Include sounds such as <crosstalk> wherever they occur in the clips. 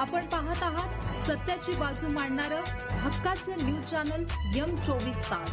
आपण पाहत आहात सत्याची बाजू मांडणारं हक्काचं न्यूज चॅनल यम चोवीस तास.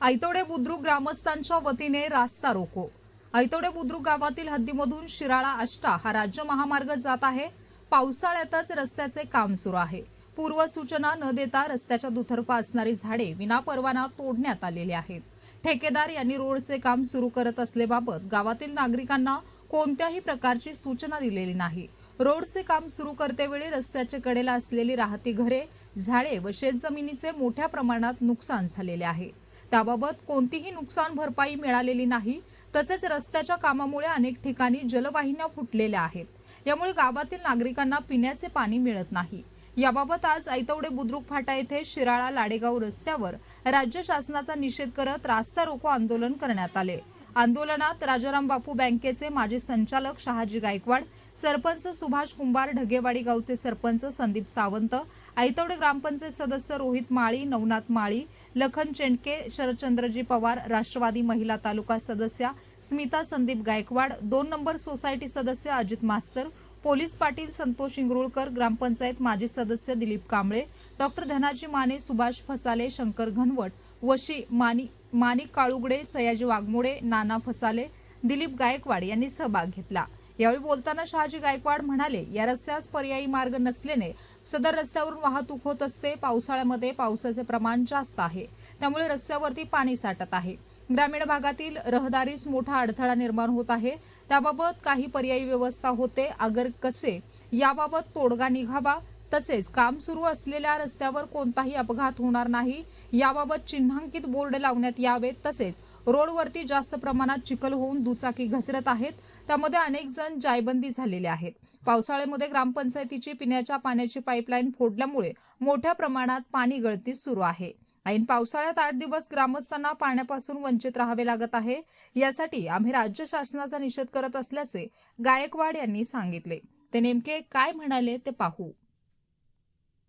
ऐतोडे बुद्रुक ग्रामस्थांच्या वतीने रास्ता रोको. ऐतोडे बुद्रुक गावातील हद्दीमधून शिराळा आष्टा हा राज्य महामार्ग जात आहे. पावसाळ्यातच रस्त्याचे काम सुरू आहे. पूर्वसूचना न देता रस्त्याच्या दुतर्फा असणारी झाडे विनापरवाना तोडण्यात आलेली आहेत. ठेकेदार यांनी रोडचे काम सुरू करत असल्याबाबत गावातील नागरिकांना कोणत्याही प्रकारची सूचना दिलेली नाही. रोडचे काम सुरू करतेवेळी रस्त्याच्या कडेला असलेली राहती घरे झाडे व शेतजमिनीचे मोठ्या प्रमाणात नुकसान झालेले आहे. त्याबाबत कोणतीही नुकसान भरपाई मिळालेली नाही. तसेच रस्त्याच्या कामामुळे अनेक ठिकाणी जलवाहिन्या फुटलेल्या आहेत. यामुळे गावातील नागरिकांना पिण्याचे पाणी मिळत नाही. याबाबत आज ऐतवडे बुद्रुक फाटा येथे शिराळा लाडेगाव रस्त्यावर राज्य शासनाचा निषेध करत रास्ता रोको आंदोलन करण्यात आले. आंदोलनात राजाराम बापू बँकेचे माजी संचालक शहाजी गायकवाड सरपंच सुभाष कुंभार ढगेवाडी गावचे सरपंच संदीप सावंत आयतवडे ग्रामपंचायत सदस्य रोहित माळी नवनाथ माळी लखन चेंडके शरदचंद्रजी पवार राष्ट्रवादी महिला तालुका सदस्या स्मिता संदीप गायकवाड दोन नंबर सोसायटी सदस्य अजित मास्तर पोलीस पाटील संतोष इंगरुळकर ग्रामपंचायत माजी सदस्य दिलीप कांबळे डॉक्टर धनाजी माने सुभाष फसाले शंकर घनवट वशी मानी माणिक काळुगडे सयाजी वाघमोडे नाना फसाले दिलीप गायकवाड यांनी सहभाग घेतला. यावेळी बोलताना शहाजी गायकवाड म्हणाले या रस्त्यास पर्यायी मार्ग नसल्याने सदर रस्त्यावरून वाहतूक होत असते. पावसाळ्यामध्ये पावसाचे प्रमाण जास्त आहे. त्यामुळे रस्त्यावरती पाणी साठत आहे. ग्रामीण भागातील रहदारीस मोठा अडथळा निर्माण होत आहे. त्याबाबत काही पर्यायी व्यवस्था होते. अगर कसे? याबाबत तोडगा निघावा. तसेच काम सुरू असलेल्या रस्त्यावर कोणताही अपघात होणार नाही. याबाबत चिन्हांकित बोर्ड लावण्यात यावेत. तसेच रोडवरती जास्त प्रमाणात चिखल होऊन दुचाकी घसरत आहेत. त्यामध्ये अनेक जण जायबंदी झालेले आहेत. पावसाळ्यामध्ये ग्रामपंचायतीची पिण्याच्या पाण्याची पाईपलाईन फोडल्यामुळे मोठ्या प्रमाणात पाणी गळती सुरू आहे. ऐन पावसाळ्यात आठ दिवस ग्रामस्थांना पाण्यापासून वंचित राहावे लागत आहे. यासाठी आम्ही राज्य शासनाचा निषेध करत असल्याचे गायकवाड यांनी सांगितले. ते नेमके काय म्हणाले ते पाहू.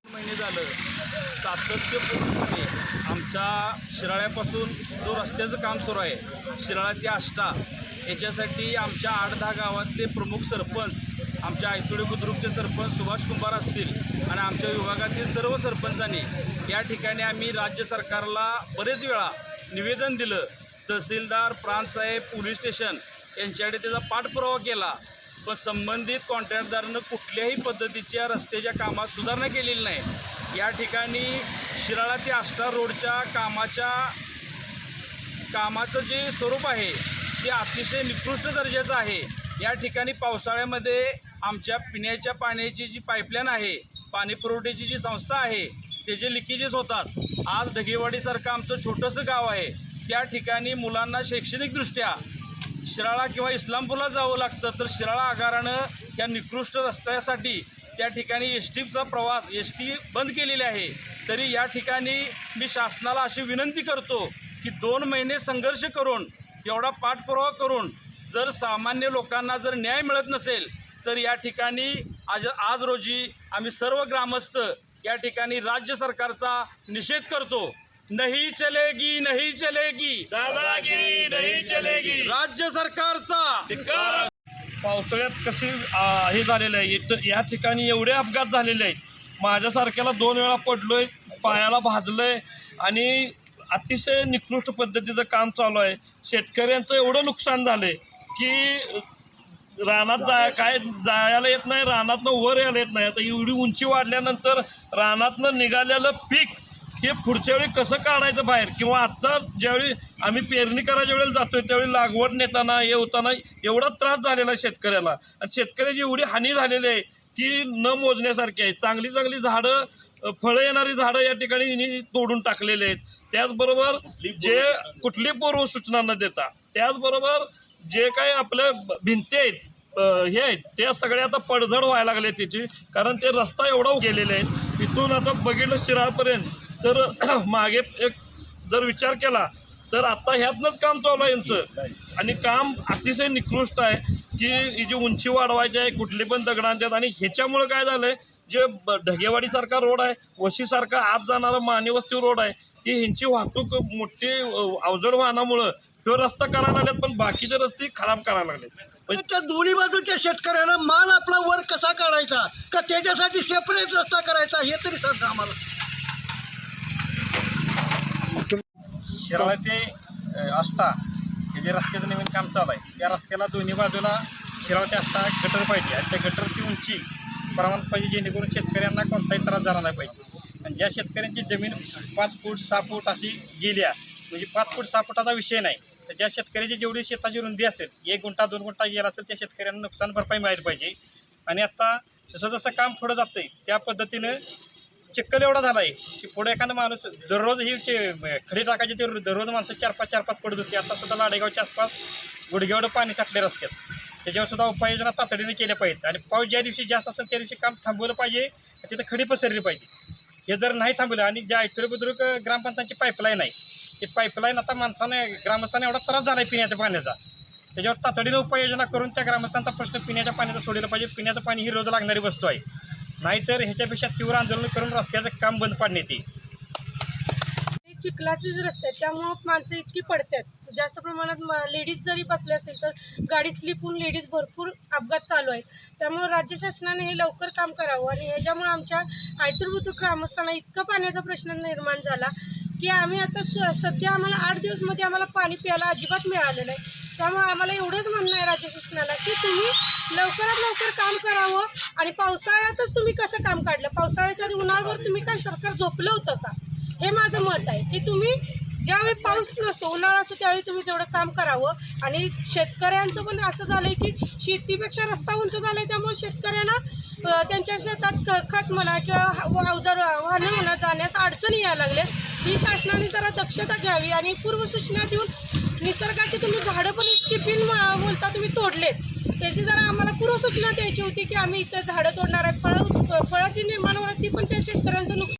महिने झालं सातत्यपूर्णपणे आमच्या शिराळ्यापासून जो रस्त्याचं काम सुरू आहे शिराळा ते आष्टा याच्यासाठी आमच्या आठ दहा गावातले प्रमुख सरपंच आमच्या आयतुळे बुद्रुकचे सरपंच सुभाष कुंभार असतील आणि आमच्या विभागातील सर्व सरपंचांनी या ठिकाणी आम्ही राज्य सरकारला बरेच वेळा निवेदन दिलं. तहसीलदार प्रांतसाहेब पोलीस स्टेशन यांच्याकडे त्याचा पाठपुरावा केला. पण संबंधित कॉन्ट्रॅक्टदारानं कुठल्याही पद्धतीच्या रस्त्याच्या कामात सुधारणा केलेली नाही. या ठिकाणी शिराळा ते आष्टा रोडच्या कामाच्या कामाचं जे स्वरूप आहे ते अतिशय निकृष्ट दर्जाचं आहे. या ठिकाणी पावसाळ्यामध्ये आमच्या पिण्याच्या पाण्याची जी पाईपलाईन आहे पाणी पुरवठ्याची जी संस्था आहे त्याचे लिकेजेस होतात. आज ढगेवाडीसारखं आमचं छोटंसं गाव आहे. त्या ठिकाणी मुलांना शैक्षणिकदृष्ट्या शिराळा किंवा इस्लामपूरला जावं लागतं तर शिराळा आगारानं या निकृष्ट रस्त्यासाठी त्या ठिकाणी एस टीचा प्रवास एस टी बंद केलेली आहे. तरी या ठिकाणी मी शासनाला अशी विनंती करतो की दोन महिने संघर्ष करून एवढा पाठपुरावा करून जर सामान्य लोकांना जर न्याय मिळत नसेल तर या ठिकाणी आज आज रोजी आम्ही सर्व ग्रामस्थ या ठिकाणी राज्य सरकारचा निषेध करतो. नाही चलेगी नाही चलेगी। दादागिरी नाही चलेगी। राज्य सरकारचा. पावसाळ्यात कशी आ, हे झालेलं आहे इथं या ठिकाणी एवढे अपघात झालेले आहेत. माझ्यासारख्याला दोन वेळा पडलोय पायाला भाजलंय आणि अतिशय निकृष्ट पद्धतीचं काम चालू आहे. शेतकऱ्यांचं एवढं नुकसान झालंय की रानात जाय काय जायला येत नाही रानातनं वर यायला येत नाही. आता एवढी उंची वाढल्यानंतर रानातनं निघालेलं पीक हे पुढच्या वेळी कसं काढायचं बाहेर? किंवा आत्ता ज्यावेळी आम्ही पेरणी करायच्या वेळेला जातोय त्यावेळी लागवड नेताना हे होताना एवढा त्रास झालेला आहे शेतकऱ्याला. आणि शेतकऱ्याची एवढी हानी झालेली आहे की न मोजण्यासारखी आहे. चांगली चांगली झाडं फळं येणारी झाडं या ठिकाणी तोडून टाकलेले आहेत. त्याचबरोबर जे कुठली पूर्व सूचना न देता त्याचबरोबर जे काही आपल्या भिंती आहेत हे आहेत त्या सगळ्या आता पडझड व्हायला लागले त्याची. कारण ते रस्ता एवढा गेलेले आहेत. इथून आता बघितलं शिराळपर्यंत तर <clears throat> मागे एक जर विचार केला तर आता ह्यातनंच काम चालू आहे यांचं. आणि काम अतिशय निकृष्ट आहे की ही जी उंची वाढवायची आहे कुठली पण दगडांच्यात आणि ह्याच्यामुळं काय झालं आहे जे ढगेवाडीसारखा रोड आहे वशीसारखा आत जाणारा मानेवस्ती रोड आहे ही ह्यांची वाहतूक मोठी अवजड वाहनामुळं किंवा रस्ता करायला लागलेत पण बाकीचे रस्ते खराब करायला लागलेत. म्हणजे त्या दोन्ही बाजूच्या शेतकऱ्यांना माल आपला वर कसा काढायचा? का त्याच्यासाठी सेपरेट रस्ता करायचा? हे तरी सांगा आम्हाला. शिराळा ते आष्टा हे जे रस्त्याचं नवीन काम चालू आहे त्या रस्त्याला दोन्ही बाजूला शिराळा ते आष्टा गटर पाहिजे. आणि त्या गटरची उंची प्रमाणात पाहिजे जेणेकरून शेतकऱ्यांना कोणताही त्रास झाला नाही पाहिजे. आणि ज्या शेतकऱ्यांची जमीन पाच फूट सहा फूट अशी गेल्या म्हणजे पाच फूट सहा फुटाचा विषय नाही. तर ज्या शेतकऱ्याची जेवढी शेताची रुंदी असेल एक गुंठा दोन गुंठा गेला असेल त्या शेतकऱ्यांना नुकसान भरपाई मिळाली पाहिजे. आणि आता जसं जसं काम पुढं जातंय त्या पद्धतीनं चिक्कल एवढा झाला आहे की पुढे एखादा माणूस दररोज ही चे- खडी टाकायची ते दररोज माणसं चार पाच चार पाच पडत होती आता सुद्धा लाडेगावच्या आसपास गुडघेवढं पाणी साठले रस्त्यात त्याच्यावर सुद्धा उपाययोजना तातडीने केल्या पाहिजेत. आणि पाऊस ज्या दिवशी जास्त असेल त्या दिवशी काम थांबवलं पाहिजे. तिथं खडी पसरली पाहिजे. हे जर नाही थांबलं आणि ज्या ऐतुरे बुद्रुक ग्रामपंचायतची पाईपलाईन आहे ते पाईपलाईन आता माणसाने ग्रामस्थांना एवढा त्रास झाला आहे पिण्याच्या पाण्याचा. त्याच्यावर तातडीने उपाययोजना करून त्या ग्रामस्थांचा प्रश्न पिण्याच्या पाण्याचा सोडला पाहिजे. पिण्याचं पाणी ही रोज लागणारी वस्तू आहे. नाहीतर ह्याच्यापेक्षा तीव्र आंदोलन करून रस्त्याचं काम बंद पाडण्यात येईल. चिखलाचेच रस्ते आहेत त्यामुळं माणसं इतकी पडतात. जास्त प्रमाणात लेडीज जरी बसले असेल तर गाडी स्लिप होऊन लेडीज भरपूर अपघात चालू आहेत. त्यामुळं राज्य शासनाने हे लवकर काम करावं आणि ह्याच्यामुळे आमच्या आयतूर ग्रामस्थांना इतका पाण्याचा प्रश्न निर्माण झाला की आम्ही आता स सध्या आम्हाला आठ दिवसमध्ये आम्हाला पाणी प्यायला अजिबात मिळालं नाही. त्यामुळे आम्हाला एवढंच म्हणणं आहे राज्य शासनाला की तुम्ही लवकरात लवकर काम करावं आणि पावसाळ्यातच तुम्ही कसं काम काढलं? पावसाळ्याच्या उन्हाळ्यावर तुम्ही काय सरकार झोपलं होतं का? हे माझं मत आहे. की तुम्ही ज्यावेळी पाऊस नसतो उन्हाळा असतो त्यावेळी तुम्ही तेवढं काम करावं. आणि शेतकऱ्यांचं पण असं झालं आहे की शेतीपेक्षा रस्ता उंच झाला आहे त्यामुळे शेतकऱ्यांना त्यांच्या शेतात ख खत म्हणा किंवा अवजार वाहनं म्हणा जाण्यास अडचणी यायला लागल्यात. ही शासनाने जरा दक्षता घ्यावी आणि पूर्वसूचना देऊन निसर्गाची तुम्ही झाडं पण इतकी बिन बोलता तुम्ही तोडलेत. त्याची जरा आम्हाला पूर्वसूचना द्यायची होती की आम्ही इथं झाडं तोडणार आहे. फळं फळाची निर्माण होणार ती पण त्या शेतकऱ्यांचं नुकसान